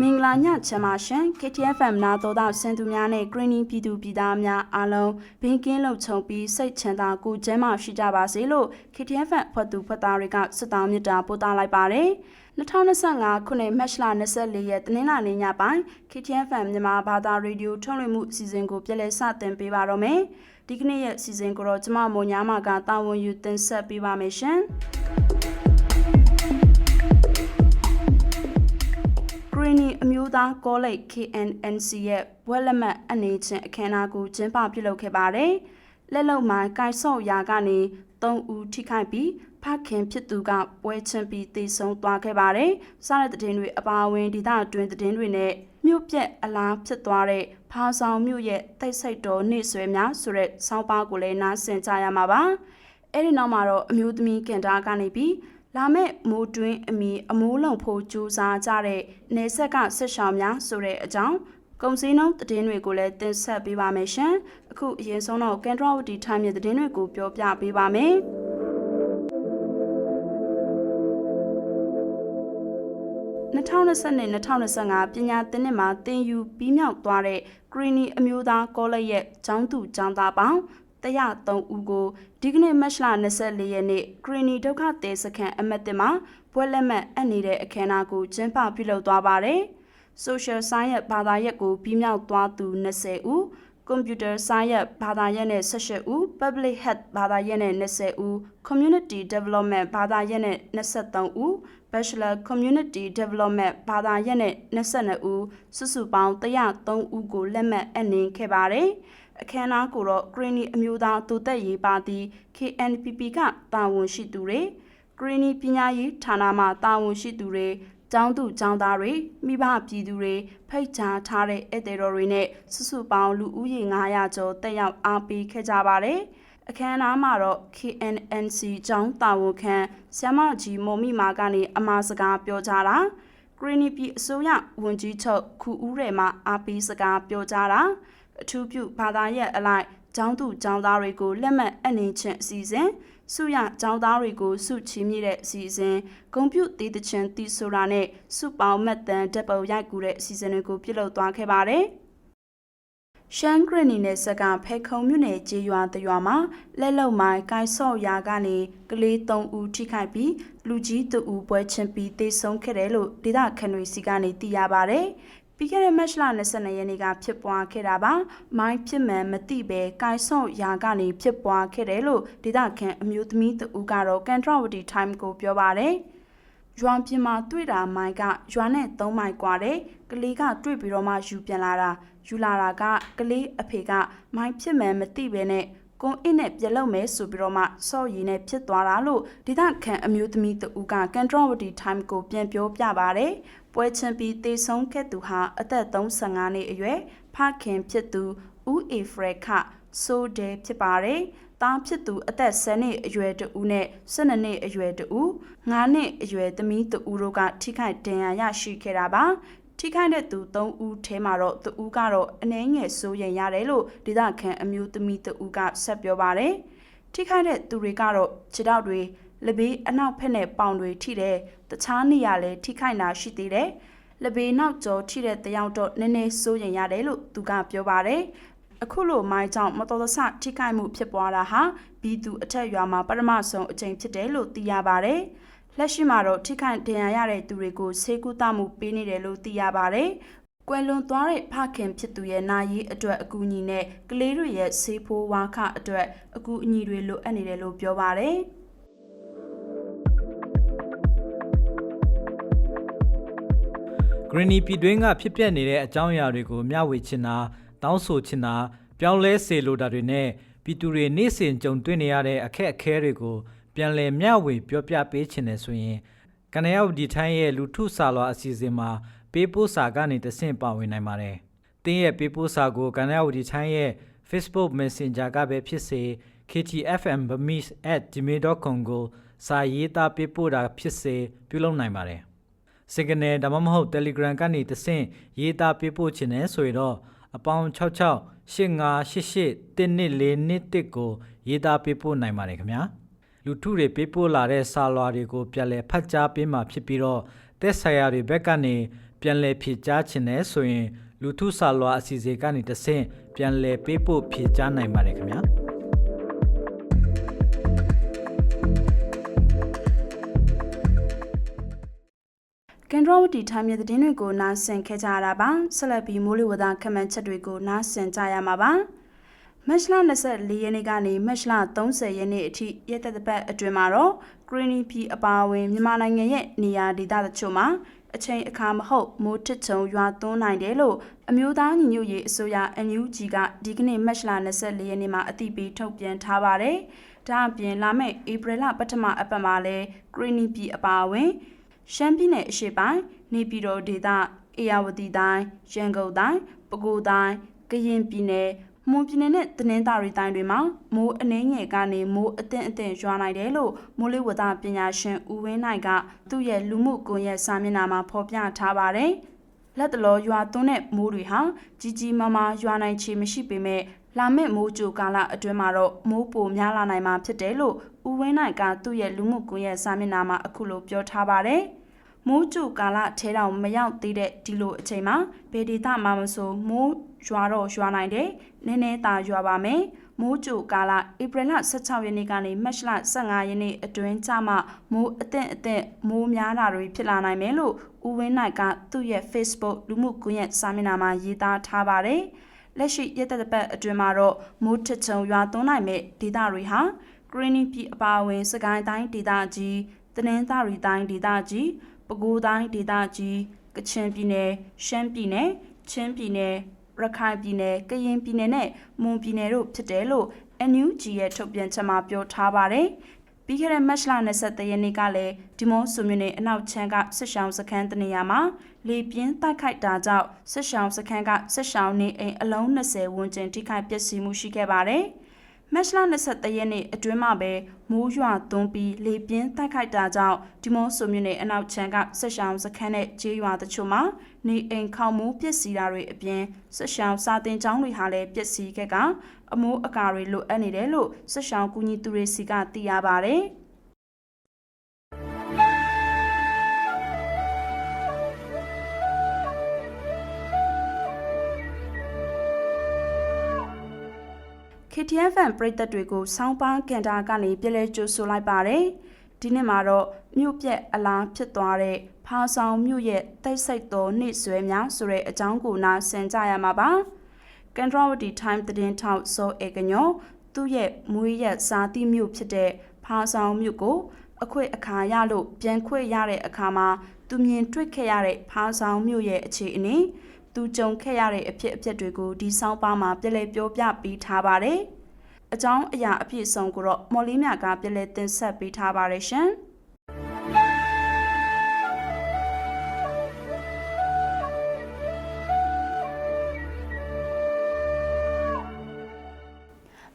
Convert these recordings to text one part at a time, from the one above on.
မင်္ဂလာညချမ်းပါရှင် KTFM နာတော်တာစင်သူများနဲ့ Greening ပြည်သူပြည်သားများအားလုံးဘင်းကင်းလုံခြုံပြီးစိတ်ချမ်းသာကိုယ်ကျန်းမာရှိကြပါစေလို့ KTFM ဖွဲ့သူဖွဲ့သားတွေကဆုတောင်းမေတ္တာပို့သလိုက်ပါတယ်2025ခုနှစ်မတ်လ24ရက်တနင်္လာနေ့ညပိုင်း KTFM မြန်မာဘာသာရေဒီယိုထုတ်လွှင့်မှုအစီအစဉ်ကိုပြန်လည်စတင်ပေးပါတော့မယ်ဒီကနေ့ရဲ့အစီအစဉ်ကိုတော့ကျမမုံညာမာကတာဝန်ယူတင်ဆက်ပေးပါမယ်ရှင် Greeny အမျိုးသားကောလိပ် KNNC ရဲ့ဘွဲလက်မှတ်အနေချင်းအခမ်းအနားကိုကျင်းပပြုလုပ်ခဲ့ပါတယ်။လက်လုံမိုင်းကိုင်ဆော့ရာကနေ3ဦးထိခိုက်ပြီးဖခင်ဖြစ်သူကပွဲချင်းပြီးတေဆုံးသွားခဲ့ပါတယ်။စားတဲ့တဲ့င်းတွေအပါအဝင်ဒေသအတွင်းတဲ့င်းတွေနဲ့မြို့ပြက်အလားဖြစ်သွားတဲ့ဖားဆောင်မြို့ရဲ့တိတ်ဆိတ်တော်နေဆွဲများဆိုတဲ့ဆောင်းပါးကိုလည်းနားဆင်ကြရမှာပါ။အဲ့ဒီနောက်မှာတော့အမျိုးသမီးကန်တာကနေပြီး လာမဲ့မိုးတွင်းအမီအမိုးလုံဖို့ကြိုးစားကြတဲ့နေဆက်ကဆက်ရှောင်များဆိုတဲ့အကြောင်းကုံစင်းနှုံးသတင်းတွေကိုလည်းတင်ဆက်ပေးပါမယ်ရှင်။အခုအရင်ဆုံးတော့ကန်ထရဝတီထိုင်းမြေသတင်းတွေကိုပြောပြပေးပါမယ်။2020-2025ပညာသင်နှစ်မှာသင်ယူပြီးမြောက်သွားတဲ့ Greeny အမျိုးသားကောလိပ်ရဲ့ကျောင်းသူကျောင်းသားပေါင်း 103ဦးကိုဒီကနေ့မတ်လ24ရက်နေ့ Greeny ဒုက္ခသည်စခန်းအမတ်တင်မှာဘွဲလက်မှတ်အပ်နေတဲ့အခမ်းအနားကိုကျင်းပပြုလုပ်သွားပါတယ်။ Social Science ဘာသာရပ်ကိုပြီးမြောက်သွားသူ20ဦး Computer Science ဘာသာရပ်နဲ့18ဦး Public Health ဘာသာရပ်နဲ့20ဦး Community Development ဘာသာရပ်နဲ့23ဦး Bachelor Community Development ဘာသာရပ်နဲ့22ဦးစုစုပေါင်း103ဦးကိုလက်မှတ်အပ်နှင်းခဲ့ပါတယ်။ အခမ်းအနားကိုတော့ Greeny အမျိုးသားတိုးတက်ရေးပါတီ KNPP ကတာဝန်ရှိသူတွေ Greeny ပညာရေးဌာနမှတာဝန်ရှိသူတွေကျောင်းသူကျောင်းသားတွေမိဘပြည်သူတွေဖိတ်ကြားထားတဲ့ဧည့်သည်တော်တွေနဲ့စုစုပေါင်းလူဦးရေ900ကျော်တက်ရောက်အားပေးခဲ့ကြပါတယ်။အခမ်းအနားမှာတော့ KNNC ကျောင်းတာဝန်ခံဆ iam ကြီးမော်မိမာကနေအမှာစကားပြောကြတာ Greeny ပြည်အစိုးရဝန်ကြီးချုပ်ခူဦးရဲမှအားပေးစကားပြောကြတာ အထူးပြုဘာသာရပ်အလိုက်ကျောင်းသူကျောင်းသားတွေကိုလက်မှတ်အနှင်ချင်းအစီအစဉ်စုရကျောင်းသားတွေကိုစုချီးမြှင့်တဲ့အစီအစဉ်ဂုံပြုတေးသချင်းတီဆိုတာနဲ့စုပေါင်းမှတ်တမ်းဓာတ်ပုံရိုက်ကူတဲ့အစီအစဉ်တွေကိုပြုလုပ်သွားခဲ့ပါတယ်။ရှမ်းဂရနီနယ်ဆက်ကဖဲခုံမြို့နယ်ကျေးရွာတရွာမှာလက်လုံမိုင်းကိုင်ဆော့ရာကနေကလေး၃ဦးထိခိုက်ပြီးလူကြီး2ဦးပွဲချင်းပြီးတေဆုံးခဲ့တယ်လို့ဒေသခံတွေစီကနေသိရပါဗျ။ ပြီးခဲ့တဲ့မတ်လ22ရက်နေ့ကဖြစ်ပွားခဲ့တာပါမိုင်းဖြစ်မှန်မသိပဲကိုင်ဆော့ရာကနေဖြစ်ပွားခဲ့တယ်လို့ဒေသခံအမျိုးသမီးတဦးကတော့ကန်ထရဝတီ time ကိုပြောပါတယ်ရွာပြင်မှာတွေ့တာမိုင်းကရွာနဲ့၃မိုင်กว่าတယ်ကလေးကတွေ့ပြီးတော့မှယူပြန်လာတာယူလာတာကကလေးအဖေကမိုင်းဖြစ်မှန်မသိပဲနဲ့ကွန်အင်းနဲ့ပြလုပ်မယ်ဆိုပြီးတော့မှစော့ရည်နဲ့ဖြစ်သွားတာလို့ဒေသခံအမျိုးသမီးတဦးကကန်ထရဝတီ time ကိုပြန်ပြောပြပါတယ် ပွဲချင်းပြီးတေဆုံးခဲ့သူဟာအသက်35နှစ်အရွယ်ဖခင်ဖြစ်သူဦးအေဖရက်ခဆိုဒဲဖြစ်ပါတယ်။တားဖြစ်သူအသက်10နှစ်အရွယ်တူနဲ့12နှစ်အရွယ်တူ9နှစ်အရွယ်သမီးတူတို့ကထိခိုက်ဒဏ်ရာရရှိခဲ့တာပါ။ထိခိုက်တဲ့သူ3ဦးထဲမှာတော့သူဦးကတော့အနှဲငယ်စိုးရိမ်ရတယ်လို့ဒေသခံအမျိုးသမီးတူကဆက်ပြောပါတယ်။ထိခိုက်တဲ့သူတွေကတော့ခြေထောက်တွေ လဘေးအနောက်ဖက်နဲ့ပေါင်တွေထိတယ်တခြားနေရာလည်းထိခိုက်တာရှိသေးတယ်လဘေးနောက်ကျော်ထိတဲ့တယောက်တော့နည်းနည်းစိုးရင်ရတယ်လို့သူကပြောပါတယ်အခုလိုမိုင်းကြောင့်မတော်တဆထိခိုက်မှုဖြစ်ပွားတာဟာဘီသူအထက်ရွာမှာပထမဆုံးအကြိမ်ဖြစ်တယ်လို့သိရပါတယ်လက်ရှိမှာတော့ထိခိုက်ဒဏ်ရာရတဲ့သူတွေကိုဆေးကုသမှုပေးနေတယ်လို့သိရပါတယ်ကွယ်လွန်သွားတဲ့ဖခင်ဖြစ်သူရဲ့နာရီအတွက်အကူအညီနဲ့ကလေးတွေရဲ့ဆေးဖိုးဝါခအတွက်အကူအညီတွေလိုအပ်နေတယ်လို့ပြောပါတယ်။ Greeny ပြည်တွင်းကဖြစ်ပျက်နေတဲ့အကြောင်းအရာတွေကိုမျှဝေချင်တာတောင်းဆိုချင်တာပြောင်းလဲစေလိုတာတွေနဲ့ပြည်သူတွေနေ့စဉ်ကြုံတွေ့နေရတဲ့အခက်အခဲတွေကိုပြန်လည်မျှဝေပြောပြပေးချင်တယ်ဆိုရင်ကနယောက်ဒီထိုင်းရဲ့လူထုစာလွာအစီအစဉ်မှာပေးပို့စာကနေတဆင့်ပါဝင်နိုင်ပါတယ်။တင်းရဲ့ပေးပို့စာကိုကနယောက်ဒီထိုင်းရဲ့ Facebook Messenger ကပဲဖြစ်စေ ktfmbamis@gmail.com ကိုစာရေးသားပေးပို့တာဖြစ်စေပြုလုပ်နိုင်ပါတယ်။ Signal ဒါမှမဟုတ် Telegram ကနေတဆင့်ရေးသားပေးပို့ခြင်းနဲ့ဆိုရင်တော့အပေါင်း66 8588 1241ကိုရေးသားပေးပို့နိုင်ပါတယ်ခင်ဗျာလူထုတွေပေးပို့လာတဲ့စာလွာတွေကိုပြန်လည်ဖတ်ကြားပေးမှာဖြစ်ပြီးတော့သက်ဆိုင်ရာတွေဘက်ကနေပြန်လည်ဖြည့်ကြားခြင်းနဲ့ဆိုရင် လူထုစာလွှာအစီအစဉ်ကနေတဆင့်ပြန်လည်ပေးပို့ဖြည့်ကြားနိုင်ပါတယ်ခင်ဗျာ ကန်ဒရဝတီထိုင်းမြေသတင်းတွေကိုနားဆင်ခဲ့ကြရတာပါဆက်လက်ပြီးမိုးလေဝသခန့်မှန်းချက်တွေကိုနားဆင်ကြရမှာပါမတ်လ24ရက်နေ့ကနေမတ်လ30ရက်နေ့အထိရက်သက်သက်အတွင်းမှာတော့ဂရင်းနီပြည်အပါအဝင်မြန်မာနိုင်ငံရဲ့နေရာဒေသတချို့မှာအချိန်အခါမဟုတ်မိုးထစ်ချုံရွာသွန်းနိုင်တယ်လို့အမျိုးသားညီညွတ်ရေးအစိုးရ NUG ကဒီကနေ့မတ်လ24ရက်နေ့မှာအသိပေးထုတ်ပြန်ထားပါတယ်။ဒါအပြင်လာမယ့်ဧပြီလပထမအပတ်မှာလဲဂရင်းနီပြည်အပါအဝင် ရှမ်းပြည်နယ်အရှေ့ပိုင်းနေပြည်တော်ဒေသအေရဝတီတိုင်းရန်ကုန်တိုင်းပဲခူးတိုင်းကရင်ပြည်နယ်မွန်ပြည်နယ်နဲ့တနင်္သာရီတိုင်းတွေမှာမိုးအနှဲငယ်ကနေမိုးအသင့်အသင့်ရွာနိုင်တယ်လို့မိုးလေဝသပညာရှင်ဦးဝင်းနိုင်ကသူ့ရဲ့လူမှုကွန်ရက်စာမျက်နှာမှာဖော်ပြထားပါတယ်။လက်တလောရွာသွန်းတဲ့မိုးတွေဟာကြီးကြီးမားမားရွာနိုင်ချေမရှိပေမဲ့လာမယ့်မိုးကြိုကာလအတွင်းမှာတော့မိုးပိုများလာနိုင်မှာဖြစ်တယ်လို့ဦးဝင်းနိုင်ကသူ့ရဲ့လူမှုကွန်ရက်စာမျက်နှာမှာအခုလိုပြောထားပါတယ်။ မိုးကြိုကာလထဲတောင်မရောက်သေးတဲ့ဒီလိုအချိန်မှာဘယ်ဒေသမမဆိုမိုးရွာတော့ရွာနိုင်တယ်။နည်းနည်းသာရွာပါမယ်။မိုးကြိုကာလဧပြီလ16ရက်နေ့ကနေမတ်လ15ရက်နေ့အတွင်းကျမှမိုးအသင့်အသင့်မိုးများတာတွေဖြစ်လာနိုင်မယ်လို့ဦးဝင်းနိုင်ကသူ့ရဲ့ Facebook လူမှုကွန်ရက်စာမျက်နှာမှာရေးသားထားပါတယ်။လက်ရှိရက်သက်ပတ်အတွင်းမှာတော့မိုးထချုံရွာသွန်းနိုင်မဲ့ဒေသတွေဟာဂရင်းနီပြည်အပါအဝင် စကိုင်းတိုင်းဒေသကြီးတနင်္သာရီတိုင်းဒေသကြီး ပဲခူးတိုင်းဒေသကြီးကချင်ပြည်နယ်ရှမ်းပြည်နယ်ချင်းပြည်နယ်ရခိုင်ပြည်နယ်ကရင်ပြည်နယ်နဲ့မွန်ပြည်နယ်တို့ဖြစ်တယ်လို့ NUG ရဲ့ထုတ်ပြန်ချက်မှာပြောထားပါတယ်။ပြီးခဲ့တဲ့မတ်လ23ရက်နေ့ကလည်းဒီမော့ဆိုမြနေအနောက်ချမ်းကစစ်ရှောင်းစခန်းတနေရာမှာလေပြင်းတိုက်ခိုက်တာကြောင့်စစ်ရှောင်းစခန်းကစစ်ရှောင်းနေအိမ်အလုံး20ဝန်းကျင်ထိခိုက်ပျက်စီးမှုရှိခဲ့ပါတယ်။ မတ်လ23ရက်နေ့အတွင်းမှာပဲမိုးရွာသွန်းပြီးလေပြင်းတိုက်ခိုက်တာကြောင့်ဒီမော့ဆိုမြနေအနောက်ချမ်းကဆက်ရှောင်းစခန်းနဲ့ကျေးရွာတချို့မှာနေအိမ်ခေါမိုးပျက်စီးတာတွေအပြင်ဆက်ရှောင်းစာတင်ကျောင်းတွေဟာလည်းပျက်စီးခဲ့ကအမိုးအကာတွေလိုအပ်နေတယ်လို့ဆက်ရှောင်းကူညီသူတွေစီကသိရပါဗျ။။ KTFN ပရိသတ်တွေကိုစောင်းပန်းကန်တာကနေပြည်လဲကြိုဆိုလိုက်ပါတယ်။ဒီနေ့မှာတော့မြို့ပြက်အလားဖြစ်သွားတဲ့ဖာဆောင်မြို့ရဲ့တိုက်စိတ်တော်နှိဆွဲများဆိုတဲ့အကြောင်းကိုနားဆင်ကြရမှာပါ။ Kandrawati Time သတင်းထောက်စောအေကညောသူ့ရဲ့မွေးရက်ဇာတိမြို့ဖြစ်တဲ့ဖာဆောင်မြို့ကို အခွင့်အခါရလို့ပြန်ခွင့်ရတဲ့အခါမှာသူမြင်တွေ့ခဲ့ရတဲ့ဖာဆောင်မြို့ရဲ့အခြေအနေ သူကြုံခဲ့ရတဲ့အဖြစ်အပျက်တွေကိုဒီဆောင်းပါးမှာပြည့်လည်ပြောပြပေးထားပါတယ်။အကြောင်းအရာအပြည့်အစုံကိုတော့မော်လီမြကပြည့်လည်တင်ဆက်ပေးထားပါတယ်ရှင်။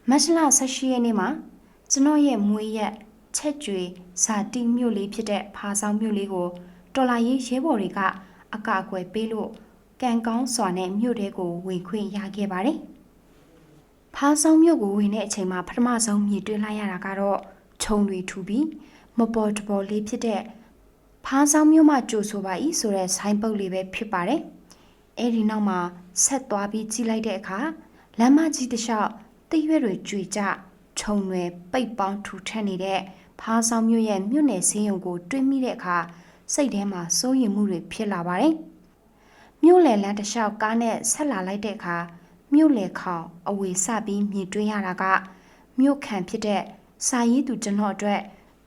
မတ်လ18ရက်နေ့မှာကျွန်တော်ရဲ့မွေးရက်ချက်ကျွေဇာတိမြို့လေးဖြစ်တဲ့ဖာဆောင်မြို့လေးကိုတော်လာရေးရဲဘော်တွေကအကာအကွယ်ပေးလို့ ကံကောင်းစွာနဲ့မြို့တဲကိုဝင်ခွင့်ရခဲ့ပါတယ်။ဖာဆောင်မြို့ကိုဝင်တဲ့အချိန်မှာပထမဆုံးမြင်တွေ့လိုက်ရတာကတော့ခြုံတွေထူပြီးမပေါ်တပေါ်လေးဖြစ်တဲ့ဖာဆောင်မြို့မှာကြိုဆိုပါ၏ဆိုတဲ့ဆိုင်းပုတ်လေးပဲဖြစ်ပါတယ်။အဲဒီနောက်မှာဆက်သွားပြီးကြည့်လိုက်တဲ့အခါလမ်းမကြီးတစ်လျှောက်တိရွဲ့တွေကြွေကြခြုံတွေပိတ်ပေါင်းထူထပ်နေတဲ့ဖားဆောင်မြို့ရဲ့မြို့နယ်စင်းရုံကို တွေးမိတဲ့အခါစိတ်ထဲမှာစိုးရိမ်မှုတွေဖြစ်လာပါတယ်။ မြို့လယ်လမ်းတစ်လျှောက်ကားနဲ့ဆက်လာလိုက်တဲ့အခါမြို့လယ်ခေါင်အဝေစပြီးမြင်တွေ့ရတာကမြို့ခံဖြစ်တဲ့စာရေးသူကျွန်တော်အတွက်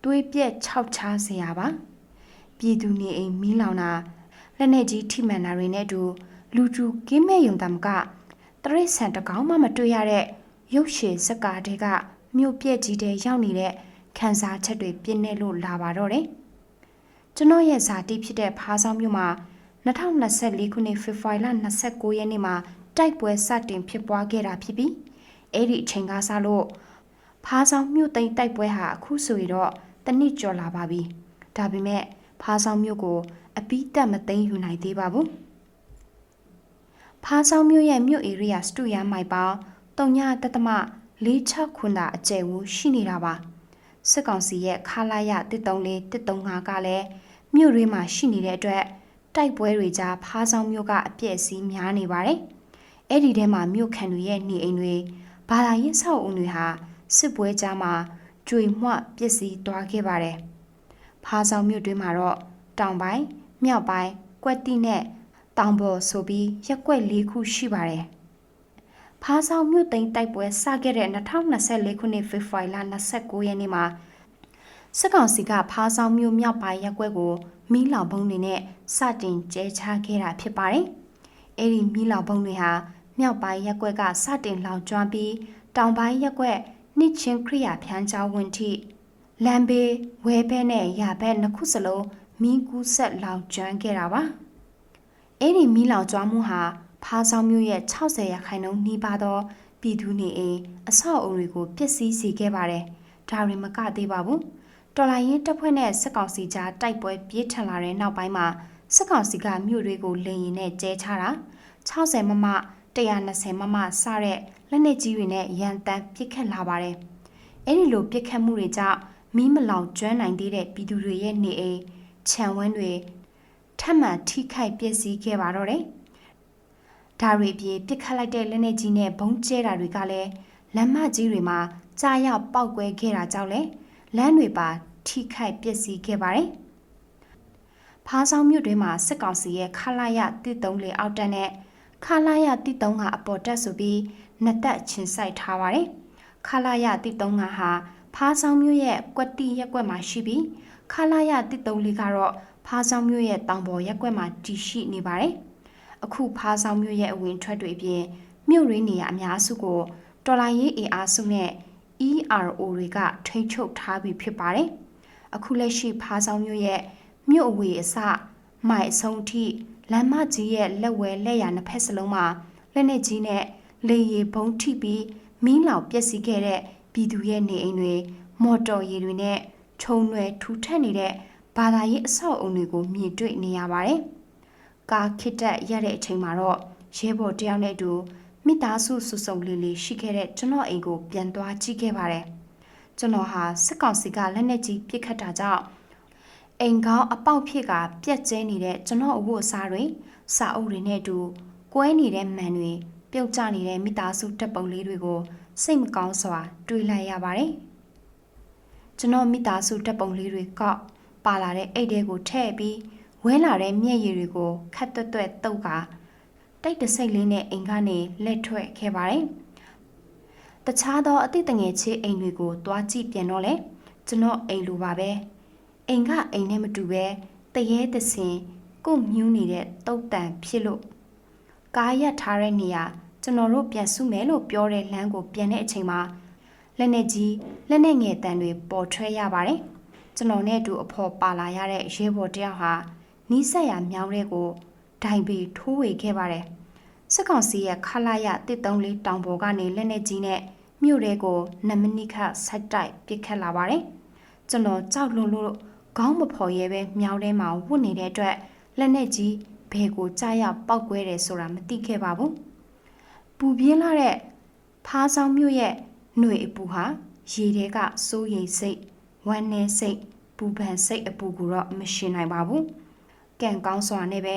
တွေးပြက်ခြောက်ချားစရာပါ။ပြည်သူနေအိမ်မီးလောင်တာလက်နေကြီးထိမှန်တာတွေနဲ့အတူလူကျူကင်းမဲ့ယုံတမ်ကတရိတ်ဆန်တကောင်မှမတွေ့ရတဲ့ရုပ်ရှည်စကားတွေကမြို့ပြက်ကြီးတဲ့ရောက်နေတဲ့ခန်းစားချက်တွေပြင်းနေလို့လာပါတော့တယ်။ကျွန်တော်ရဲ့ဇာတိဖြစ်တဲ့ဖားဆောင်မြို့မှာ 2024ခုနှစ်ဖေဖော်ဝါရီလ29ရက်နေ့မှာတိုက်ပွဲစတင်ဖြစ်ပွားခဲ့တာဖြစ်ပြီးအဲ့ဒီအချိန်ကစလို့ဖားဆောင်မြို့သိမ်းတိုက်ပွဲဟာအခုဆိုရင်တော့တနစ်ကျော်လာပါပြီ။ဒါပေမဲ့ဖားဆောင်မြို့ကို အပိတက်မသိမ်းယူနိုင်သေးပါဘူး။ဖားဆောင်မြို့ရဲ့မြို့ဧရိယာစတူယာမိုက်ပေါင်းတုံညတတမ46ခွန်းသာအကျယ်ဝရှိနေတာပါစစ်ကောင်စီရဲ့ခလာရ134 135ကလည်းမြို့တွေမှာရှိနေတဲ့အတွက် တိုက်ပွဲတွေကြားဖားဆောင်မြို့ကအပြည့်အစည်များနေပါတယ်။အဲ့ဒီထဲမှာမြို့ခံတွေရဲ့နေအိမ်တွေဘာသာရေးဆောက်အုံတွေဟာစစ်ပွဲကြားမှာကျွေမွပစ္စည်းသွားခဲ့ပါတယ်။ဖားဆောင်မြို့တွင်းမှာတော့တောင်ပိုင်းမြောက်ပိုင်းကွက်တိနဲ့တောင်ပေါ်ဆိုပြီးရက်ကွက်၄ခုရှိပါတယ်။ဖားဆောင်မြို့သိမ်းတိုက်ပွဲစခဲ့တဲ့2024ခုနှစ်ဖေဖော်ဝါရီလ29ရက်နေ့မှာ စစ်ကောင်စီကဖားဆောင်မြို့မြောက်ပိုင်းရက်ကွက်ကိုမီးလောင်ပုံတွေနဲ့စတင်ကျဲချခဲ့တာဖြစ်ပါတယ်။အဲဒီမီးလောင်ပုံတွေဟာမြောက်ပိုင်းရက်ကွက်ကစတင်လောင်ကျွမ်းပြီးတောင်ပိုင်းရက်ကွက်နှစ်ချင်းခရိယာဖြန်းချောင်းဝင်ထိလမ်းဘေးဝဲဘဲနဲ့ရာဘက်နှစ်ခုစလုံးမီးကူးဆက်လောင်ကျွမ်းခဲ့တာပါ။အဲဒီမီးလောင်ကျွမ်းမှုဟာဖားဆောင်မြို့ရဲ့60ရာခိုင်နှုန်းနှီးပါသောပြည်သူနေအိမ်အဆောက်အုံတွေကိုပျက်စီးစေခဲ့ပါတယ်။ဒါရင်မကသေးပါဘူး။ တော်လိုင်းရင်တပ်ဖွဲ့နဲ့စစ်ကောင်စီကြားတိုက်ပွဲပြင်းထန်လာတဲ့နောက်ပိုင်းမှာစစ်ကောင်စီကမြို့တွေကိုလေရင်နဲ့ကျဲချတာ60မမ120မမစတဲ့လက်နက်ကြီးတွေနဲ့ရန်တမ်းပစ်ခတ်လာပါတယ်။အဲဒီလိုပစ်ခတ်မှုတွေကြောင့်မီးမလောင်ကျွမ်းနိုင်သေးတဲ့ပြည်သူတွေရဲ့နေအိမ်ခြံဝန်းတွေထပ်မံထိခိုက်ပျက်စီးခဲ့ပါတော့တယ်။ဒါတွေအပြင်ပစ်ခတ်လိုက်တဲ့လက်နက်ကြီးနဲ့ဘုံကျဲတာတွေကလည်းလမ်းမကြီးတွေမှာကြားရောက်ပောက်ကွဲခဲ့တာကြောင့်လည်း လမ်းတွေပါထိခိုက်ပျက်စီးခဲ့ပါတယ်။ဖားဆောင်မြို့တွင်မှာစစ်ကောင်စီရဲ့ခလာရတစ်တုံးလေအောက်တက်နဲ့ခလာရတစ်တုံးကအပေါ်တက်ဆိုပြီးနှစ်သက်ချင်းဆိုင်ထားပါတယ်။ခလာရတစ်တုံးကဟာဖားဆောင်မြို့ရဲ့ကွက်တီရက်ကွက်မှာရှိပြီးခလာရတစ်တုံးလေးကတော့ဖားဆောင်မြို့ရဲ့တောင်ပေါ်ရက်ကွက်မှာတည်ရှိနေပါတယ်။အခုဖားဆောင်မြို့ရဲ့အဝင်ထွက်တွေအပြင်မြို့ရင်းနေရအများစုကိုတော်လိုင်းရေးအင်အားစုနဲ့ ERO တွေကထိန်းချုပ်ထားပြီးဖြစ်ပါတယ်။အခုလက်ရှိဖားဆောင်မြို့ရဲ့မြို့အဝေးအစမိုင်အဆုံးထိလမ်းမကြီးရဲ့လက်ဝဲလက်ရနှစ်ဖက်စလုံးမှာလက်နက်ကြီးနဲ့လေရီဘုံထိပြီးမီးလောင်ပျက်စီးခဲ့တဲ့ပြည်သူရဲ့နေအိမ်တွေမော်တော်ယာဉ်တွေနဲ့ခြုံရွယ်ထူထပ်နေတဲ့ဘာသာရေးအဆောက်အုံတွေကိုမြင်တွေ့နေရပါတယ်။ကာခစ်တက်ရတဲ့အချိန်မှာတော့ရဲဘော်တယောက်နဲ့အတူ မိသားစုစုစုံလေးလေးရှိခဲ့တဲ့ကျွန်တော်အိမ်ကိုပြန်သွားကြည့်ခဲ့ပါတယ်။ကျွန်တော်ဟာစစ်ကောင်စီကလက်နက်ကြီးပစ်ခတ်တာကြောင့်အိမ်ကောင်းအပေါက်ဖြစ်ကပြက်ကျဲနေတဲ့ကျွန်တော်အဝတ်အစားတွေစာအုပ်တွေနဲ့အတူကွဲနေတဲ့မှန်တွေပြုတ်ကျနေတဲ့မိသားစုတပ်ပုံလေးတွေကိုစိတ်မကောင်းစွာ တွေးလိုက်ရပါတယ်။ကျွန်တော်မိသားစုတပ်ပုံလေးတွေကပါလာတဲ့အိတ်တွေကိုထည့်ပြီးဝဲလာတဲ့မျက်ရည်တွေကိုခတ်တွတ်တွတ်တုပ်က တိတ်တဆိတ်လေးနဲ့အိမ်ကနေလက်ထွက်ခဲ့ပါတယ်။တခြားသောအတိတ်တငယ်ချေအိမ်တွေကိုတွားကြည့်ပြန်တော့လေကျွန်တော်အိမ်လိုပါပဲ။အိမ်ကအိမ်နဲ့မတူပဲတရေတစင်ကိုမြူးနေတဲ့တုတ်တန်ဖြစ်လို့ကားရက်ထားတဲ့နေရာကျွန်တော်တို့ပြန်စုမယ်လို့ပြောတဲ့လမ်းကိုပြန်တဲ့အချိန်မှာလက်နဲ့ကြီးလက်နဲ့ငယ်တန်တွေပေါ်ထွက်ရပါတယ်။ကျွန်တော်နဲ့အတူအဖော်ပါလာရတဲ့ရဲဘော်တယောက်ဟာနီးစက်ရမြောင်းတဲ့ကို ဒိုင်ပီထိုးဝေခဲ့ပါတယ်။စစ်ကောင်စီရဲ့ခလာရတစ်တုံးလေးတောင်ပေါ်ကနေလက်နဲ့ကြီးနဲ့မြို့တဲကိုနမနိခဆက်တိုက်ပစ်ခတ်လာပါတယ်။ကျွန်တော်ကြောက်လွန်းလို့ခေါင်းမဖော်ရဲပဲမြောင်းထဲမှာဝတ်နေတဲ့အတွက်လက်နဲ့ကြီးဘယ်ကိုကြားရောက်ပောက်ကွဲတယ်ဆိုတာမသိခဲ့ပါဘူး။ပူပြင်းလာတဲ့ဖားဆောင်မြို့ရဲ့ຫນွေအပူဟာရေထဲကစိုးရိမ်စိတ်ဝမ်းနည်းစိတ်ပူပန်စိတ်အပူကိုတော့မရှင်နိုင်ပါဘူး။ကံကောင်းစွာနဲ့ပဲ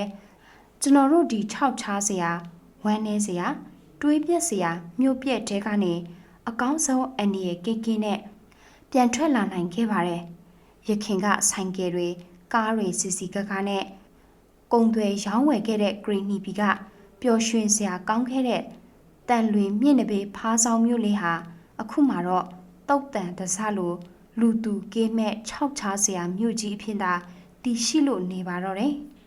ကျွန်တော်တို့ဒီ၆ချားစရာဝမ်းနည်းစရာတွေးပြက်စရာမြို့ပြက်တဲကနေအကောင်းဆုံးအနေရကိကင်းနဲ့ပြန်ထွက်လာနိုင်ခဲ့ပါတယ်။ရခင်ကဆိုင်ကယ်တွေကားတွေစီစီကကနဲ့ကုံတွေရောင်းဝယ်ခဲ့တဲ့ဂရီနီဘီကပျော်ရွှင်စရာကောင်းခဲ့တဲ့တန်လွင်မြင့်နဘေးဖားဆောင်မြို့လေးဟာအခုမှတော့တုတ်တန်တစလိုလူသူကေးမဲ့၆ချားစရာမြို့ကြီးအဖြစ်သာတည်ရှိလို့နေပါတော့တယ်။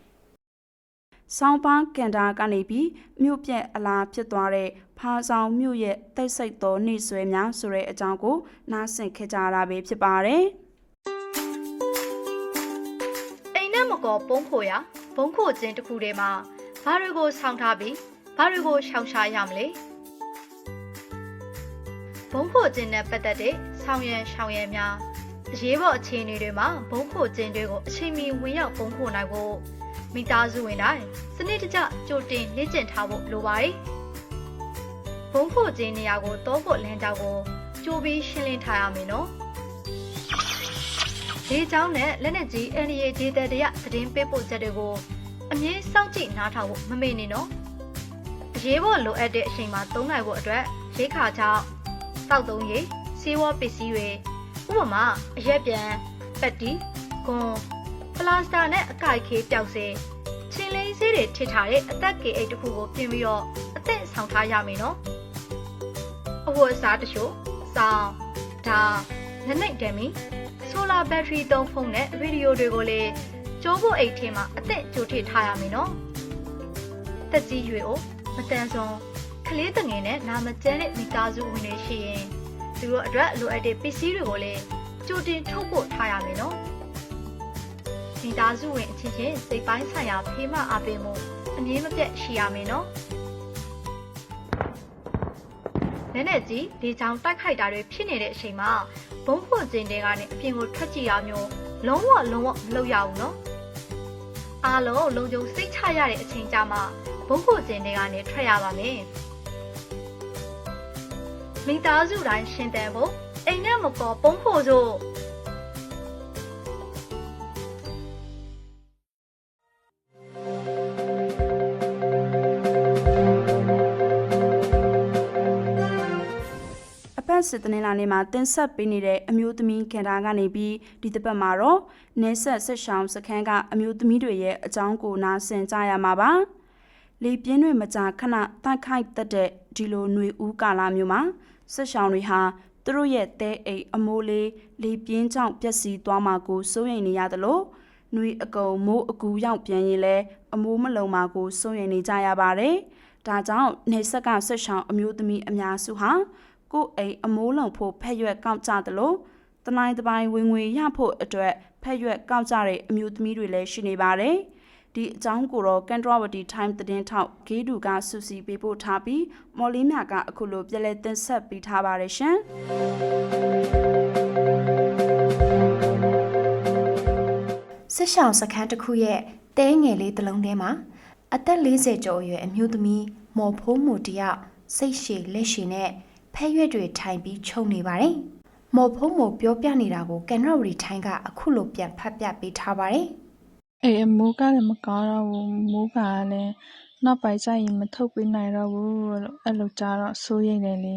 ဆောင်းပန်းကန်တာကနေပြီးမြို့ပြက်အလားဖြစ်သွားတဲ့ဖားဆောင်မြို့ရဲ့တိတ်ဆိတ်သောနေဆွဲများဆိုတဲ့အကြောင်းကိုနားဆင်ခဲ့ကြရတာပဲဖြစ်ပါတယ်။အိမ်နဲ့မကောပုံးခိုရဘုံခိုခြင်းတစ်ခုတည်းမှာဘာတွေကိုဆောင်းထားပြီးဘာတွေကိုရှောင်ရှားရမလဲဘုံခိုခြင်းနဲ့ပတ်သက်တဲ့ဆောင်းရံရှောင်ရံများအရေးပေါ်အခြေအနေတွေမှာဘုံခိုခြင်းတွေကိုအချိန်မီဝင်ရောက်ဘုံခိုနိုင်ဖို့ မိသားစုဝင်တိုင်းစနစ်တကျကြိုတင်လေ့ကျင့်ထားဖို့လိုပါတယ်ဘုံခိုခြင်းနေရာကိုတောဖို့လမ်းကြောင်းကိုကြိုပြီးရှင်းလင်းထားရမယ်နော်ဒေးချောင်းနဲ့လက်နက်ကြီး NDA ဒေသတရသတင်းပေးပို့ချက်တွေကိုအမြင့်စောင့်ကြည့်နားထောင်ဖို့မမေ့နေနော်အရေးပေါ်လိုအပ်တဲ့အချိန်မှာသုံးနိုင်ဖို့အတွက်ရိတ်ခါချောင်းစောက်သုံးရည်စီးဝါးပစ္စည်းတွေဥပမာအရက်ပြန်ပတ်တီဂွန်ပ လာစတာနဲ့အကိုက်ခေးပျောက်စေချင်းလေးစေးတွေထစ်ထားတဲ့အသက်ကေအိတ်တစ်ခုကိုပြင်ပြီးတော့အသက်ဆောင်ထားရမယ်နော်အဝတ်အစားတချို့စောင်းဒါလက်နဲ့တမ်းမီဆိုလာဘက်ထရီသုံးဖုန်းနဲ့ဗီဒီယိုတွေကိုလည်းကျိုးဖို့အိတ်ထဲမှာအသက်ကြိုထစ်ထားရမယ်နော်တက်ကြီးရွေကိုမတန်ဆုံးကလေးတငယ်နဲ့နာမကျန်းတဲ့မိသားစုဝင်တွေရှိရင်သူတို့အတွက်လိုအပ်တဲ့ပစ္စည်းတွေကိုလည်းကြိုတင်ထုတ်ဖို့ထားရမယ်နော် မိသားစုဝင်အချင်းချင်းစိတ်ပိုင်းဆိုင်ရာဖေးမအားပေးမှုအမြင်မပြတ်ရှိရမယ်နော်လက်နဲ့ကြီးလေချောင်းတိုက်ခိုက်တာတွေဖြစ်နေတဲ့အချိန်မှာဘုံဖွင့်ခြင်းတွေကနေအပြင်ကိုထွက်ကြည့်ရမျိုးလုံးဝလုံးဝမလုပ်ရဘူးနော်အားလုံးလုံခြုံစိတ်ချရတဲ့အချိန်ကြမှာဘုံဖွင့်ခြင်းတွေကနေထွက်ရပါမယ်မိသားစုတိုင်းရှင်တန်ဖို့အိမ်နဲ့မပေါ်ပုံဖို့စို့ စစ်တနင်္လာနေ့မှာတင်ဆက်ပေးနေတဲ့အမျိုးသမီးခင်တာကနေပြီးဒီတစ်ပတ်မှာတော့နေဆက်ဆက်ရှောင်းစခန်းကအမျိုးသမီးတွေရဲ့အကြောင်းကိုနားဆင်ကြရမှာပါလေပြင်းတွေမကြာခဏတိုက်ခိုက်တတ်တဲ့ဒီလိုຫນွေဦးကာလမျိုးမှာဆက်ရှောင်းတွေဟာသူတို့ရဲ့တဲအိမ်အမိုးလေးလေပြင်းကြောင့်ပျက်စီးသွားမှာကိုစိုးရိမ်နေရတယ်လို့ຫນွေအကုံမိုးအကူရောက်ပြန်ရင်လဲအမိုးမလုံမှာကိုစိုးရိမ်နေကြရပါတယ်ဒါကြောင့်နေဆက်ကဆက်ရှောင်းအမျိုးသမီးအများစုဟာ ကိုယ်အိမ်အမိုးလုံဖို့ဖက်ရွက်ကောက်ကြတယ်လို့တနိုင်တပိုင်းဝင်ငွေရဖို့အတွက်ဖက်ရွက်ကောက်ကြတဲ့အမျိုးသမီးတွေလည်းရှိနေပါတယ်။ဒီအကြောင်းကိုတော့ကန်ထရဝတီ time သတင်းထောက်ဂေးဒူကစူစီပေးပို့ထားပြီးမော်လီမြကအခုလိုပြည့်လဲတင်ဆက်ပေးထားပါတယ်ရှင်။စစ်ဆောင်စခန်းတစ်ခုရဲ့တဲငယ်လေးတစ်လုံးထဲမှာအသက်40ကျော်အရွယ်အမျိုးသမီးမော်ဖိုးမှုတယောက်စိတ်ရှည်လက်ရှည်နဲ့ ဖဲရွက်တွေထိုင်ပြီးခြုံနေပါတယ်။မော်ဖိုးမှုပြောပြနေတာကိုကန်ရော်ရီထိုင်းကအခုလိုပြန်ဖတ်ပြပေးထားပါတယ်အေးမိုးကလည်းမကောင်းတော့ဘူးမိုးကလည်းနောက်ပိုင်းကျရင်မထုတ်ပေးနိုင်တော့ဘူးလို့အဲ့လိုကြတော့စိုးရိမ်တယ်လေ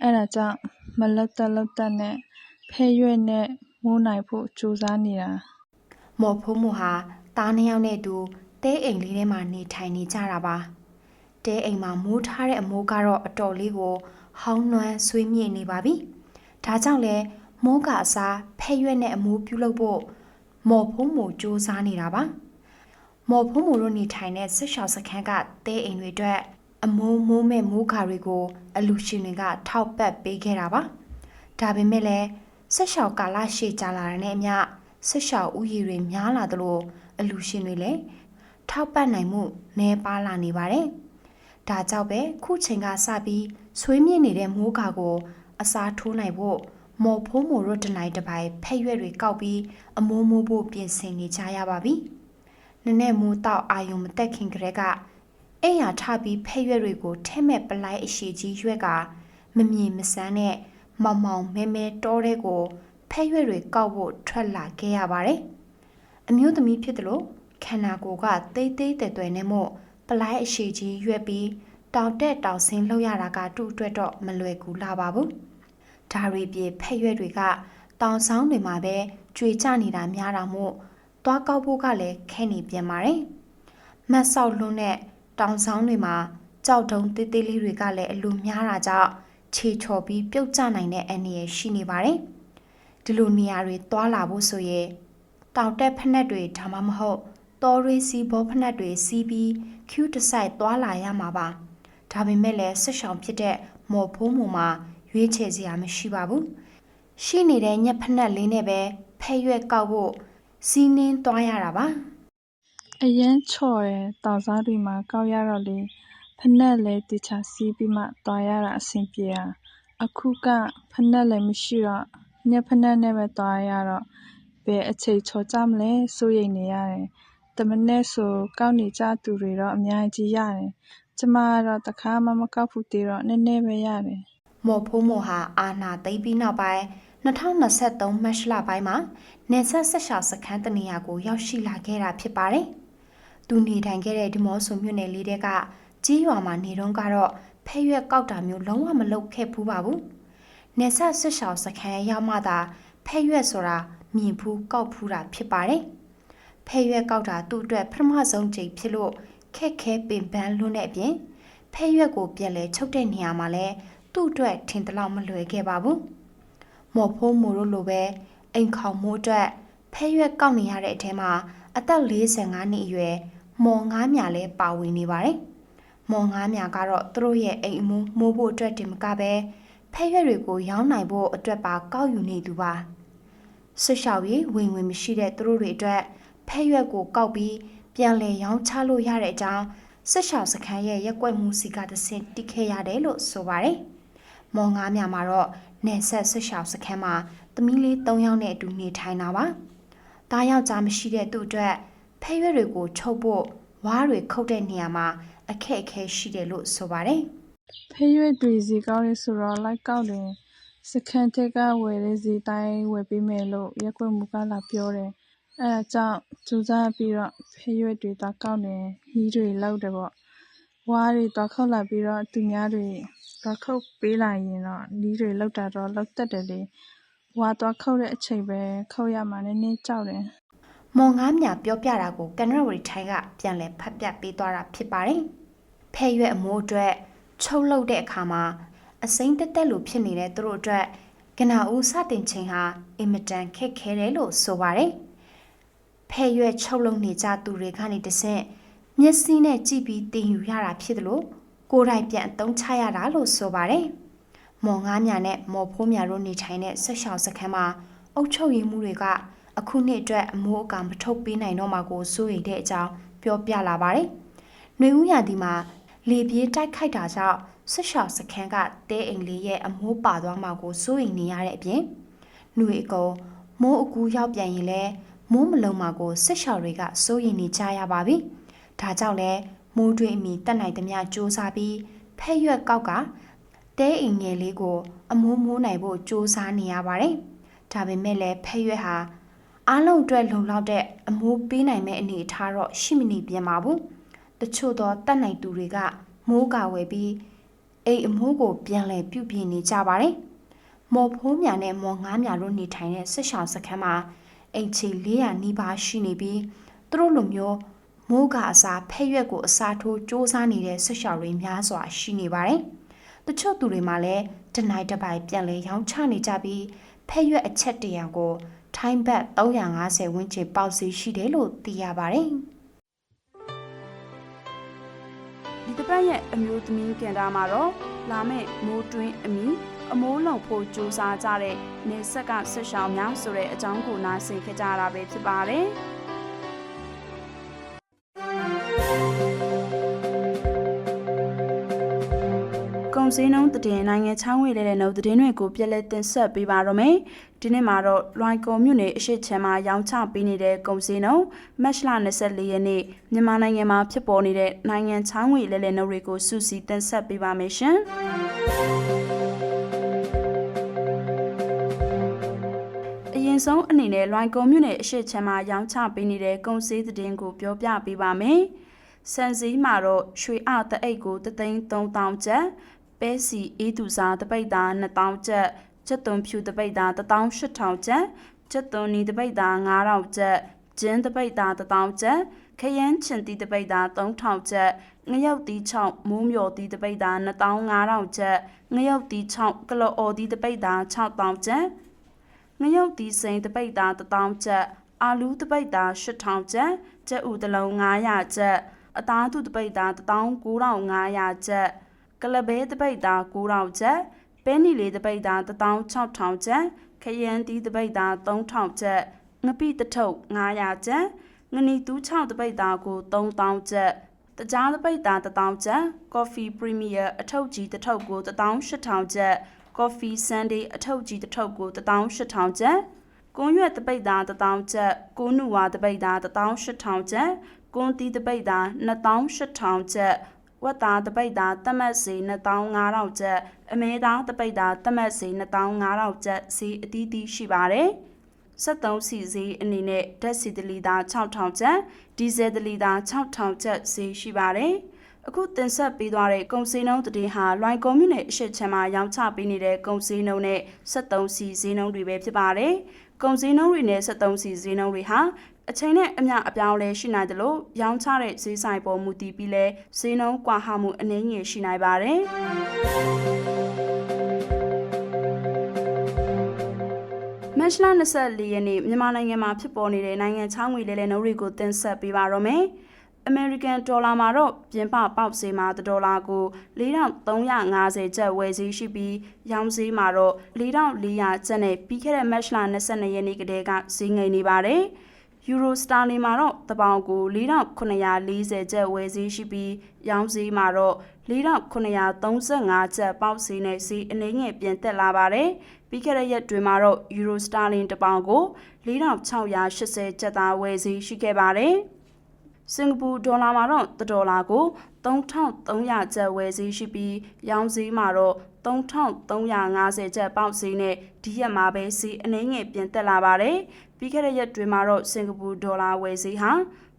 အဲ့ဒါကြောင့်မလောက်တက်လောက်တက်နဲ့ဖဲရွက်နဲ့မိုးနိုင်ဖို့ကြိုးစားနေတာ။မော်ဖိုးမှုဟာတားနှစ်ယောက်နဲ့အတူတဲအိမ်လေးထဲမှာနေထိုင်နေကြတာပါ။တဲအိမ်မှာမိုးထားတဲ့အမိုးကတော့အတော်လေးကို ဟောင်းနွမ်းဆွေးမြေ့နေပါပြီ။ဒါကြောင့်လဲမိုးကအစားဖဲရွက်နဲ့အမိုးပြုတ်လုပ်ဖို့မော်ဖိုးမှုစူးစမ်းနေတာပါ။မော်ဖိုးမှုတို့နေထိုင်တဲ့ဆစ်ရှောက်စခန်းကတဲအိမ်တွေအတွက်အမိုးမိုးမဲ့မိုးခါတွေကို အလူရှင်တွေက ထောက်ပတ်ပေးခဲ့တာပါ။ဒါပေမဲ့လည်းဆက်ရှောက်ကာလရှည်ကြာလာတဲ့နဲ့အမျှဆက်ရှောက်ဥယျာဉ်တွေများလာသလိုအလူရှင်တွေလည်းထောက်ပတ်နိုင်မှုနည်းပါးလာနေပါတယ်။ ဒါကြောင့်ပဲခုချိန်ကစပြီးဆွေးမြင့်နေတဲ့မိုးကာကို အစားထိုးနိုင်ဖို့မော်ဖိုးမိုတို့တနိုင်တစ်ပိုင်ဖက်ရွက်တွေကောက်ပြီးအမိုးမိုးဖို့ပြင်ဆင်နေကြရပါပြီ။နည်းနည်းမိုးတောက်အာယုံမတက်ခင်ကလေးကအိမ်ရထပြီးဖက်ရွက်တွေကိုထဲမဲ့ပလိုက်အရှိကြီးရွက်ကမမြင်မစမ်းနဲ့မောင်မောင်မဲမဲတောတဲ့ကိုဖက်ရွက်တွေကောက်ဖို့ထွက်လာခဲ့ရပါတယ်။အမျိုးသမီးဖြစ်တယ်လို့ခန္ဓာကိုယ်ကတိတ်တိတ်တဲတဲနဲ့မို့ ပလိုက်အရှိကြီးရွက်ပြီးတောင်တက်တောင်ဆင်းလှုပ်ရတာကတူ့အတွက်တော့မလွယ်ကူလာပါဘူး။ဒါရီပြေဖက်ရွက်တွေကတောင်ဆောင်တွေမှာပဲကြွေကျနေတာများတာမို့သွားကောက်ဖို့ကလည်းခဲနေပြန်ပါတယ်။မတ်ဆောက်လွန်းတဲ့တောင်ဆောင်တွေမှာကြောက်တုံးတေးသေးလေးတွေကလည်းအလိုများတာကြောင့်ခြေချော်ပြီးပြုတ်ကျနိုင်တဲ့အန္တရာယ်ရှိနေပါတယ်။ဒီလိုနေရာတွေသွားလာဖို့ဆိုရင်တောင်တက်ဖက်နှက်တွေဒါမှမဟုတ် တော်ရီစီဘောဖက်နှက်တွေစီးပြီးကျူးတဆိုင်သွားလာရမှာပါ။ဒါပေမဲ့လည်းဆက်ဆောင်ဖြစ်တဲ့မော်ဖိုးမူမှာရွေးချယ်စရာမရှိပါဘူး။ရှိနေတဲ့ညက်ဖက်နှက်လေးနဲ့ပဲဖဲရွက်ကောက်ဖို့စီးနှင်းသွားရတာပါ။အရန်ချော်တယ်တောင်စားတွေမှာကောက်ရတော့လေဖက်နဲ့လည်းတခြားစီးပြီးမှတွားရတာအဆင်ပြေတာအခုကဖက်နဲ့လည်းမရှိတော့ညက်ဖက်နဲ့နဲ့ပဲတွားရတော့ဘယ်အချိန်ချော်ကြမလဲစိုးရိမ်နေရတယ် တမနဲ့ဆို ကောက်နေကြသူတွေတော့ အများကြီးရတယ် ကျမကတော့တခါမှ မကောက်ဘူးသေးတော့ နည်းနည်းပဲရတယ် မော်ဖိုးမိုဟာ အာနာသိမ့်ပြီးနောက်ပိုင်း2023မတ်လပိုင်းမှာနေဆက်ဆက်ရှာစခန်းတနေရာကို ရောက်ရှိလာခဲ့တာဖြစ်ပါတယ်။သူနေထိုင်ခဲ့တဲ့ ဒီမော့ဆိုမြို့နယ်လေးတဲကကြီးရွာမှာနေတော့ကတော့ ဖဲရွက်ကောက်တာမျိုး လုံးဝမလုပ်ခဲ့ဘူးပါဘူး။နေဆက်ဆွရှောင်စခန်းရောက်မှသာ ဖဲရွက်ဆိုတာ မြင်ဖူးကောက်ဖူးတာဖြစ်ပါတယ်။ ဖဲရွက်ကောက်တာသူ့အတွက်ပထမဆုံးကြိမ်ဖြစ်လို့ခက်ခဲပင်ပန်းလွန်းတဲ့အပြင်ဖဲရွက်ကိုပြန်လဲချုပ်တဲ့နေရာမှာလဲသူ့အတွက်ထင်တလောက်မလွယ်ခဲ့ပါဘူး။မော်ဖိုးမိုတို့လိုပဲအိမ်ခေါင်မိုးအတွက်ဖဲရွက်ကောက်နေရတဲ့အထဲမှာအသက်45နှစ်အရွယ်မော်ငားမြလည်းပါဝင်နေပါတယ်။မော်ငားမြကတော့သူတို့ရဲ့အိမ်အမူမိုးဖို့အတွက်တင်မကပဲဖဲရွက်တွေကိုရောင်းနိုင်ဖို့အတွက်ပါကောက်ယူနေသူပါ။ဆွရှောက်ရီဝင်ဝင်မရှိတဲ့သူတို့တွေအတွက် ဖဲရွက်ကိုကောက်ပြီးပြန်လည်ရောင်းချလို့ရတဲ့အကြောင်းဆွရှောက်စခန်းရဲ့ရက်ွက်မှုစီကတဆင့်တိခဲ့ရတယ်လို့ဆိုပါတယ်။မော်ငားမြမှာတော့နယ်ဆက်ဆွရှောက်စခန်းမှာသမီးလေး၃ယောက်နဲ့အတူနေထိုင်တာပါ။ဒါယောက်ျားမရှိတဲ့သူ့အတွက်ဖဲရွက်တွေကိုချုပ်ဖို့ဝါးတွေခုတ်တဲ့နေရာမှာအခက်အခဲရှိတယ်လို့ဆိုပါတယ်။ဖေးရွက်တွေစီကောင်းလေးဆိုတော့လိုက်ကောက်တယ်စခန်းထက်ကဝယ်တဲ့စီတိုင်းဝယ်ပေးမယ်လို့ရက်ွက်မူကလာပြောတယ် အဲဒါကြောင့်စူးစမ်းပြီးတော့ဖေးရွက်တွေတော့ကောက်တယ်နီးတွေလောက်တယ်ပေါ့ဝါးတွေတော့ခောက်လာပြီးတော့သူများတွေတော့ခုတ်ပေးလာရင်တော့နီးတွေလောက်တာတော့လောက်တတ်တယ်လေဝါတော့ခုတ်တဲ့အချိန်ပဲခုတ်ရမှာနည်းနည်းကြောက်တယ်မော်ငားမြပြောပြတာကိုကန်ရဝရီထိုင်းကပြန်လည်ဖတ်ပြပေးသွားတာဖြစ်ပါတယ်။ဖဲရွက်အမိုးအတွက်ချုပ်လုပ်တဲ့အခါမှာအစိမ့်တက်တက်လိုဖြစ်နေတဲ့သူတို့အတွက်ကနာဦးစတင်ချိန်ဟာအင်မတန်ခက်ခဲတယ်လို့ဆိုပါတယ်။ ဖဲရွက်ချုပ်လုပ်နေကြသူတွေကနေတဆင့်မျက်စိနဲ့ကြည့်ပြီးတင်ယူရတာဖြစ်တယ်လို့ကိုယ်တိုင်ပြန်အသုံးချရတာလို့ဆိုပါတယ်။မော်ငားမြနဲ့မော်ဖိုးမြတို့နေထိုင်တဲ့ဆက်ရှောင်စခန်းမှာအုတ်ချုပ်ရည်မှုတွေကအခုနှစ်အတွက်အမိုးအကာမထုတ်ပေးနိုင်တော့မှာကိုစိုးရိမ်တဲ့အကြောင်းပြောပြလာပါတယ်။နှွေဦးရာသီမှာလေပြေးတိုက်ခိုက်တာကြောင့်ဆွရှောက်စခန်းကတဲအိမ်လေးရဲ့အမိုးပါသွားမှာကိုစိုးရိမ်နေရတဲ့အပြင်နှွေအကုံမိုးအကူရောက်ပြန်ရင်လဲ မိုးမလုံးမှာကိုစစ်ရှောက်တွေကစိုးရိမ်နေကြရပါပြီ။ဒါကြောင့်လဲမိုးတွင်းအမီတက်နိုင်သမျှစူးစမ်းပြီးဖက်ရွက်ကောက်ကတဲအိမ်ငယ်လေးကို အမိုးမိုးနိုင်ဖို့စူးစမ်းနေရပါတယ်။ဒါပေမဲ့လည်းဖက်ရွက်ဟာအားလုံးအတွက်လုံလောက်တဲ့အမိုးပေးနိုင်မဲ့အနေအထားတော့ရှိမနေပြန်ပါဘူး။တချို့သောတက်နိုင်သူတွေကမိုးကာဝယ်ပြီးအိမ်အမိုးကိုပြန်လည်ပြုပြင်နေကြပါတယ်။မော်ဖိုးမြာနဲ့မော်ငားမြာတို့နေထိုင်တဲ့ဆစ်ရှောင်စခန်းမှာ အိမ်ချီ400နီးပါးရှိနေပြီးသူတို့လိုမျိုးမိုးကအစားဖက်ရွက်ကိုအစားထိုးစ조사နေတဲ့ဆက်ရှောင်တွေများစွာရှိနေပါတယ်။တချို့သူတွေမှာလည်းတနိုင်တစ်ပိုင်ပြန်လည်ရောင်းချနေကြပြီးဖက်ရွက်အချက်တရာကိုထိုင်းဘတ်350ဝန်းကျင်ပေါက်စီရှိတယ်လို့သိရပါတယ်ဒီတစ်ပတ်ရဲ့အမျိုးသမီးကန်တာမှာတော့လာမယ့်မိုးတွင်းအမီ အမိုးလုံဖို့ကြိုးစားကြတဲ့နေဆက်ကဆက်ရှောင်းများဆိုတဲ့အကြောင်းကိုနားဆင်ခဲ့ကြရတာပဲဖြစ်ပါတယ်။ကုံစင်းနှုံးတည်နိုင်ငံချောင်းဝေလဲတဲ့နှုတ်တည်တွေကိုပြက်လက်တင်ဆက်ပေးပါရမယ်။ဒီနေ့မှာတော့လွိုင်ကုံမြို့နယ်အရှိချမ်းမှာရောင်းချပေးနေတဲ့ကုံစင်းနှုံးမတ်လ24ရက်နေ့မြန်မာနိုင်ငံမှာဖြစ်ပေါ်နေတဲ့နိုင်ငံချောင်းဝေလဲလဲနှုတ်တွေကိုစုစည်းတင်ဆက်ပေးပါမယ်ရှင်။ အရင်ဆုံးအနေနဲ့လွိုင်ကုံမြို့နယ်အရှိချမ်းမှာရောင်းချပေးနေတဲ့ကုံစည်းသတင်းကိုပြောပြပေးပါမယ်။စံစည်းမှာတော့ရွှေအတအိတ်ကို3သိန်း3000ကျပ်ပဲစီအေးသူစားတပိတ်သား2000ကျပ်ကျက်သွန်ဖြူတပိတ်သား18000ကျပ်ကျက်သွန်နီတပိတ်သား9000ကျပ်ဂျင်းတပိတ်သား1000ကျပ်ခရမ်းချင်တီတပိတ်သား3000ကျပ်ငရုတ်တီ6မိုးမျော်တီတပိတ်သား2500ကျပ်ငရုတ်တီ6ကလော်အော်တီတပိတ်သား6000ကျပ် ငရုတ်တီစိန်တပိတ်သား1000ကျပ်အာလူးတပိတ်သား8000ကျပ်ကျက်ဥတလုံး900ကျပ်အသားသူတပိတ်သား19500ကျပ်ကလဘဲတပိတ်သား9000ကျပ်ပဲနီလေးတပိတ်သား16000ကျပ်ခရမ်းတီတပိတ်သား3000ကျပ်ငပိတထုပ်900ကျပ်ငနီတူး6တပိတ်သားကို3000ကျပ်တကြားတပိတ်သား1000ကျပ် Coffee Premier အထုပ်ကြီးတစ်ထုပ်ကို18000ကျပ် Coffee Sunday အထုပ်ကြီးတစ်ထုပ်ကို18000ကျပ်ကွန်ရွက်တပိတ်သား1000ကျပ်ကိုနုဝါတပိတ်သား18000ကျပ်ကွန်တီတပိတ်သား28000ကျပ်ဝက်သားတပိတ်သားတမတ်စီ2500ကျပ်အမဲသားတပိတ်သားတမတ်စီ2500ကျပ်စီအသီးသီးရှိပါတယ်73စီဈေးအနေနဲ့ဓာတ်ဆီတလီတာ6000ကျပ်ဒီဇယ်တလီတာ6000ကျပ်ဈေးရှိပါတယ် အခုတင်ဆက်ပေးသွားတဲ့ကုန်စည်နှုန်းသတင်းဟာလွိုင်ကုန်းမြို့နယ်အရှိတ်ချမ်းမှာရောင်းချပေးနေတဲ့ကုန်စည်နှုန်းနဲ့73စီဈေးနှုန်းတွေပဲဖြစ်ပါတယ်။ကုန်စည်နှုန်းတွေနဲ့73စီဈေးနှုန်းတွေဟာအချိန်နဲ့အမျှအပြောင်းလဲရှိနိုင်တယ်လို့ရောင်းချတဲ့ဈေးဆိုင်ပေါ်မူတည်ပြီးလဲဈေးနှုန်းကွာဟမှုအနည်းငယ်ရှိနိုင်ပါတယ်။မတ်လ24ရက်နေ့မြန်မာနိုင်ငံမှာဖြစ်ပေါ်နေတဲ့နိုင်ငံခြားငွေလဲလှယ်နှုန်းတွေကိုတင်ဆက်ပေးပါရမယ်။ American ဒေါ်လာမှာတော့ပြင်ပပေါက်ဈေးမှာ1ဒေါ်လာကို4350ကျပ်ဝယ်ဈေးရှိပြီးရောင်းဈေးမှာတော့4400ကျပ်နဲ့ပြီးခဲ့တဲ့ match လ22ရက်နေ့ကတည်းကဈေးငိမ်နေပါတယ်။ Euro Sterling မှာတော့တပေါင်ကို4940ကျပ်ဝယ်ဈေးရှိပြီးရောင်းဈေးမှာတော့4935ကျပ်ပေါက်ဈေးနဲ့ဈေးအနည်းငယ်ပြန်တက်လာပါတယ်။ပြီးခဲ့တဲ့ရက်တွေမှာတော့ Euro Sterling တပေါင်ကို4680ကျပ်သားဝယ်ဈေးရှိခဲ့ပါတယ်။ စင်ကာပူဒေါ်လာမှာတော့1ဒေါ်လာကို3300ကျပ်ဝယ်ဈေးရှိပြီးရောင်းဈေးမှာတော့3350ကျပ်ပေါက်ဈေးနဲ့ဒီရက်မှာပဲဈေးအနည်းငယ်ပြန်တက်လာပါတယ်။ပြီးခဲ့တဲ့ရက်တွေမှာတော့စင်ကာပူဒေါ်လာဝယ်ဈေးဟာ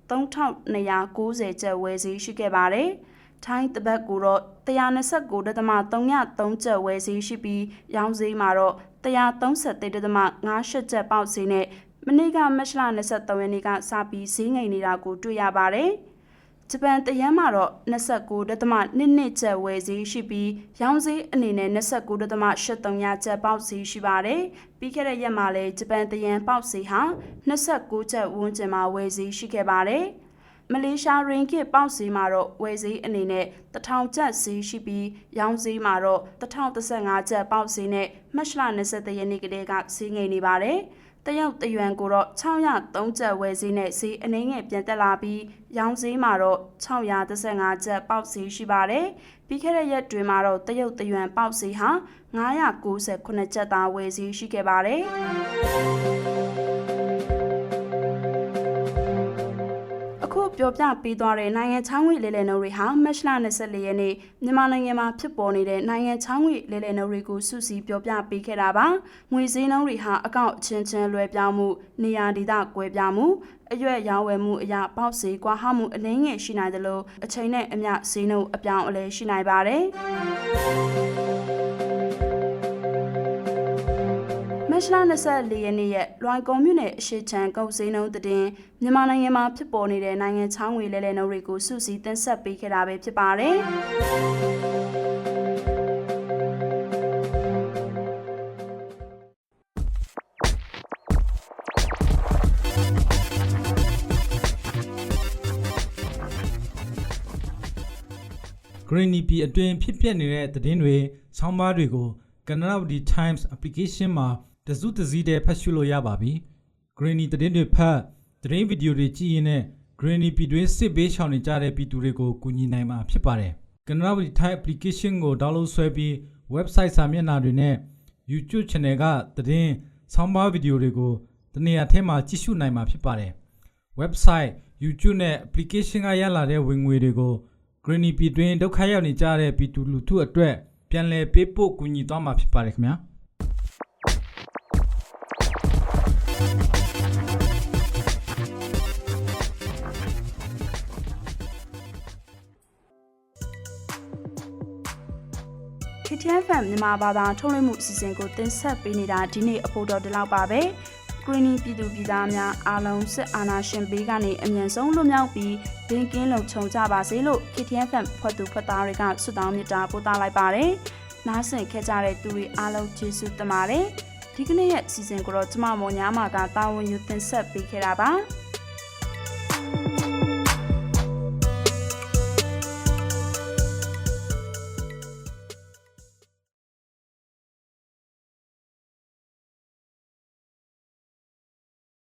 3290ကျပ်ဝယ်ဈေးရှိခဲ့ပါတယ်။ထိုင်းတပတ်ကိုတော့129.33ကျပ်ဝယ်ဈေးရှိပြီးရောင်းဈေးမှာတော့133.58ကျပ်ပေါက်ဈေးနဲ့ မနေ့ကမတ်လ23ရက်နေ့ကစပြီးဈေးငိမ်နေတာကိုတွေ့ရပါတယ်။ဂျပန်တယန်းမှာတော့29.22ကျပ်ဝယ်ဈေးရှိပြီးရောင်းဈေးအနေနဲ့29.83ကျပ်ပေါက်ဈေးရှိပါတယ်။ပြီးခဲ့တဲ့ရက်မှာလည်းဂျပန်တယန်းပေါက်ဈေးဟာ29ကျပ်ဝန်းကျင်မှာဝယ်ဈေးရှိခဲ့ပါတယ်။မလေးရှားရင်ကစ်ပေါက်ဈေးမှာတော့ဝယ်ဈေးအနေနဲ့1000ကျပ်ဈေးရှိပြီးရောင်းဈေးမှာတော့1035ကျပ်ပေါက်ဈေးနဲ့မတ်လ23ရက်နေ့ကတည်းကဈေးငိမ်နေပါတယ်။ တရုတ်တယွမ်ကိုတော့603ကျပ်ဝယ်ဈေးနဲ့ဈေးအနည်းငယ်ပြန်တက်လာပြီးရောင်းဈေးမှာတော့635ကျပ်ပေါက်ဈေးရှိပါတယ်။ပြီးခဲ့တဲ့ရက်တွေမှာတော့တရုတ်တယွမ်ပေါက်ဈေးဟာ998ကျပ်သားဝယ်ဈေးရှိခဲ့ပါတယ်။ ပြောပြပေးသွားတဲ့နိုင်ငံချောင်းငွေလဲလှယ်နှုန်းတွေဟာမတ်လ24ရက်နေ့မြန်မာနိုင်ငံမှာဖြစ်ပေါ်နေတဲ့နိုင်ငံချောင်းငွေလဲလှယ်နှုန်းတွေကိုစုစည်းပြောပြပေးခဲ့တာပါငွေစည်းနှုန်းတွေဟာအကောင့်အချင်းချင်းလွှဲပြောင်းမှုနေရာဒေသကွဲပြားမှုအရွက်ရောင်းဝယ်မှုအရာပေါက်ဈေးကွာဟမှုအနည်းငယ်ရှိနိုင်တယ်လို့အချိန်နဲ့အမျှဈေးနှုန်းအပြောင်းအလဲရှိနိုင်ပါတယ် တ်လ24ရက်နေ့ရက်လွိုင်ကုံမြို့နယ်အရှိချံကုန်းစင်းနှုံးတည်မြန်မာနိုင်ငံမှာဖြစ်ပေါ်နေတဲ့နိုင်ငံချောင်းငွေလဲလှယ်နှုန်းတွေကိုစုစည်းတင်ဆက်ပေးခဲ့တာပဲဖြစ်ပါတယ်။ Greeny P အတွင်းဖြစ်ပျက်နေတဲ့သတင်းတွေဆောင်းပါးတွေကို Canada Times application မှာ တစုတစည်းတည်းဖတ်ရှုလို့ရပါပြီ။ Greeny သတင်းတွေဖတ်သတင်းဗီဒီယိုတွေကြည့်ရင်းနဲ့ Greeny P တွင်စစ်ဘေးရှောင်နေကြတဲ့ပြည်သူတွေကိုကူညီနိုင်မှာဖြစ်ပါတယ်။ Canada Times application ကို download ဆွဲပြီး website စာမျက်နှာတွေနဲ့ YouTube channel ကသတင်းဆောင်းပါးဗီဒီယိုတွေကိုတနေရာထဲမှာကြည့်ရှုနိုင်မှာဖြစ်ပါတယ်။ website YouTube နဲ့ application ကရလာတဲ့ဝင်ငွေတွေကို Greeny P တွင်ဒုက္ခရောက်နေကြတဲ့ပြည်သူလူထုအတွက်ပြန်လည်ပေးပို့ကူညီသွားမှာဖြစ်ပါတယ်ခင်ဗျာ။ ခထန်ဖန်မြန်မာဘာသာထုတ်လွှင့်မှုအစီအစဉ်ကိုတင်ဆက်ပေးနေတာဒီနေ့အဖို့တော်ဒီလောက်ပါပဲ။ Greeny ပြည်သူပြည်သားများအားလုံးစစ်အာဏာရှင်ဘေးကနေအမြန်ဆုံးလွတ်မြောက်ပြီးဒင်းကင်းလုံခြုံကြပါစေလို့ KTN FM ဖွက်သူဖွက်သားတွေကဆုတောင်းမေတ္တာပို့သလိုက်ပါတယ်။နားဆင်ခဲ့ကြတဲ့သူတွေအားလုံးကျေးဇူးတင်ပါတယ်။ဒီကနေ့ရဲ့အစီအစဉ်ကိုတော့ကျမမော်ညာမာကတာဝန်ယူတင်ဆက်ပေးခဲ့တာပါ။